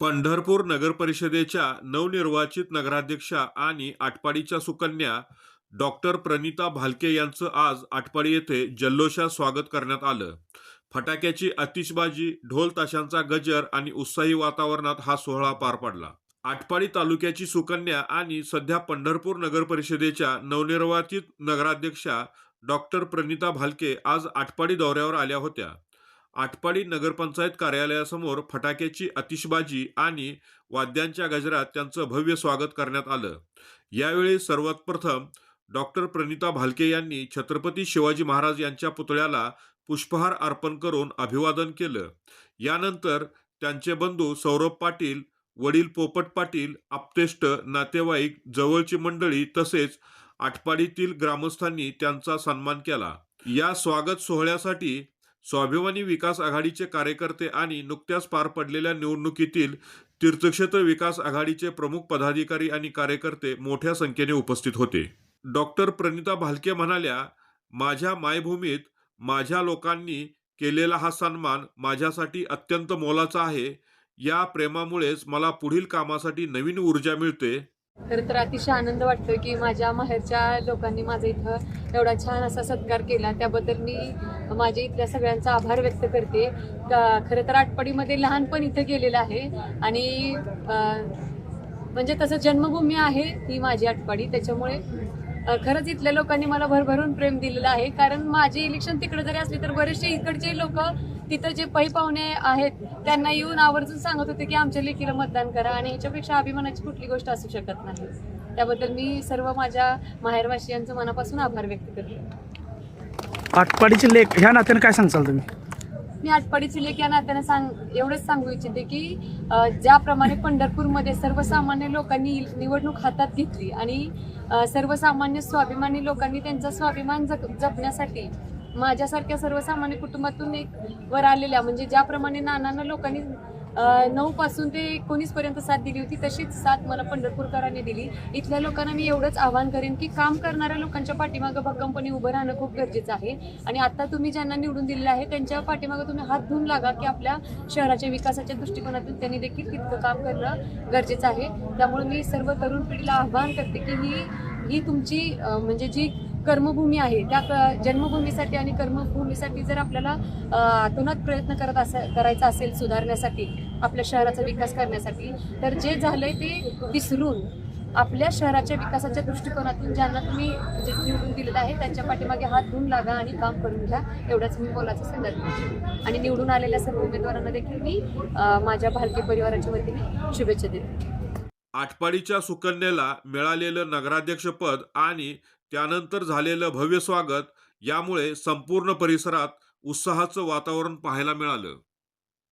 पंढरपूर नगरपरिषदेच्या नवनिर्वाचित नगराध्यक्षा आणि आटपाडीच्या सुकन्या डॉक्टर प्रणिता भालके यांचं आज आटपाडी येथे जल्लोषात स्वागत करण्यात आलं. फटाक्याची आतिषबाजी ढोल ताशांचा गजर आणि उत्साही वातावरणात हा सोहळा पार पडला. आटपाडी तालुक्याची सुकन्या आणि सध्या पंढरपूर नगरपरिषदेच्या नवनिर्वाचित नगराध्यक्षा डॉक्टर प्रणिता भालके आज आटपाडी दौऱ्यावर आल्या होत्या. आटपाडी नगरपंचायत कार्यालयासमोर फटाक्याची आतिषबाजी आणि वाद्यांच्या गजरात त्यांचं भव्य स्वागत करण्यात आलं. यावेळी सर्वात प्रथम डॉक्टर प्रणिता भालके यांनी छत्रपती शिवाजी महाराज यांच्या पुतळ्याला पुष्पहार अर्पण करून अभिवादन केलं. यानंतर त्यांचे बंधू सौरभ पाटील वडील पोपट पाटील आप्तेष्ट नातेवाईक जवळची मंडळी तसेच आटपाडीतील ग्रामस्थांनी त्यांचा सन्मान केला. या स्वागत सोहळ्यासाठी स्वाभिमानी विकास आघाडीचे कार्यकर्ते आणि नुकत्याच पार पडलेल्या निवडणुकीतील तीर्थक्षेत्र विकास आघाडीचे प्रमुख पदाधिकारी आणि कार्यकर्ते मोठ्या संख्येने उपस्थित होते. डॉक्टर प्रणिता भालके म्हणाल्या माझ्या मायभूमीत माझ्या लोकांनी केलेला हा सन्मान माझ्यासाठी अत्यंत मोलाचा आहे. या प्रेमामुळेच मला पुढील कामासाठी नवीन ऊर्जा मिळते. खरं तर अतिशय आनंद वाटतो की माझ्या माहेरच्या लोकांनी माझा इथं एवढा छान असा सत्कार केला. त्याबद्दल मी माझ्या इथल्या सगळ्यांचा आभार व्यक्त करते. का- खरं तर आटपाडीमध्ये लहानपण इथं गेलेलं आहे. आणि म्हणजे तसं जन्मभूमी आहे ही माझी आटपाडी त्याच्यामुळे खरंच इथल्या लोकांनी मला भरभरून प्रेम दिलेलं आहे. कारण माझे इलेक्शन तिकडे जरी असले तर बरेचसे इकडचे लोक तिथं जे पै पाहुणे आहेत त्यांना येऊन आवर्जून सांगत होते की आमच्या लेकीला मतदान करा आणि ह्याच्यापेक्षा अभिमानाची कुठली गोष्ट असू शकत नाही. त्याबद्दल मी सर्व माझ्या माहेरवासियांचं मनापासून आभार व्यक्त करते. आटपाडीचे लेख ह्या नात्याने काय सांगाल तुम्ही? मी आटपाडीची लेख या नात्याने सांग एवढंच सांगू इच्छिते की अ, ज्याप्रमाणे पंढरपूरमध्ये सर्वसामान्य लोकांनी निवडणूक हातात घेतली आणि अ, सर्वसामान्य स्वाभिमानी लोकांनी त्यांचा स्वाभिमान जग जपण्यासाठी माझ्यासारख्या सर्वसामान्य कुटुंबातून एक वर आलेल्या म्हणजे ज्याप्रमाणे नानांना लोकांनी नऊ पासून ते एकोणीस पर्यंत साथ दिली होती तशीच साथ मला पंढरपूरकरांनी दिली. इथल्या लोकांना मी एवढंच आव्हान करेन की काम करणाऱ्या लोकांच्या पाठीमागं भक्कमपणे उभं राहणं खूप गरजेचं आहे. आणि आता तुम्ही ज्यांना निवडून दिलेलं आहे त्यांच्या पाठीमागं तुम्ही हात धुवून लागा की आपल्या शहराच्या विकासाच्या दृष्टिकोनातून त्यांनी देखील तितकं काम करणं गरजेचं आहे. त्यामुळे मी सर्व तरुण पिढीला आवाहन करते की ही ही तुमची म्हणजे जी कर्मभूमी आहे. त्या जन्मभूमीसाठी आणि कर्मभूमीसाठी जर आपल्याला अं, आतोनात प्रयत्न करत करायचा असेल सुधारण्यासाठी आपल्या शहराचा विकास करण्यासाठी तर जे झालंय ते विसरून आपल्या शहराच्या विकासाच्या दृष्टिकोनातून ज्यांना तुम्ही जे निवडून दिलेलं आहे त्यांच्या पाठीमागे हात धुवून लागा आणि काम करून घ्या एवढाच मी बोलायचं संदर्भ आणि निवडून आलेल्या सर्व उमेदवारांना देखील मी माझ्या भारतीय परिवाराच्या वतीने शुभेच्छा देते. आटपाडीच्या सुकन्याला मिळालेलं नगराध्यक्षपद आणि त्यानंतर झालेलं भव्य स्वागत यामुळे संपूर्ण परिसरात उत्साहाचं वातावरण पाहायला मिळालं.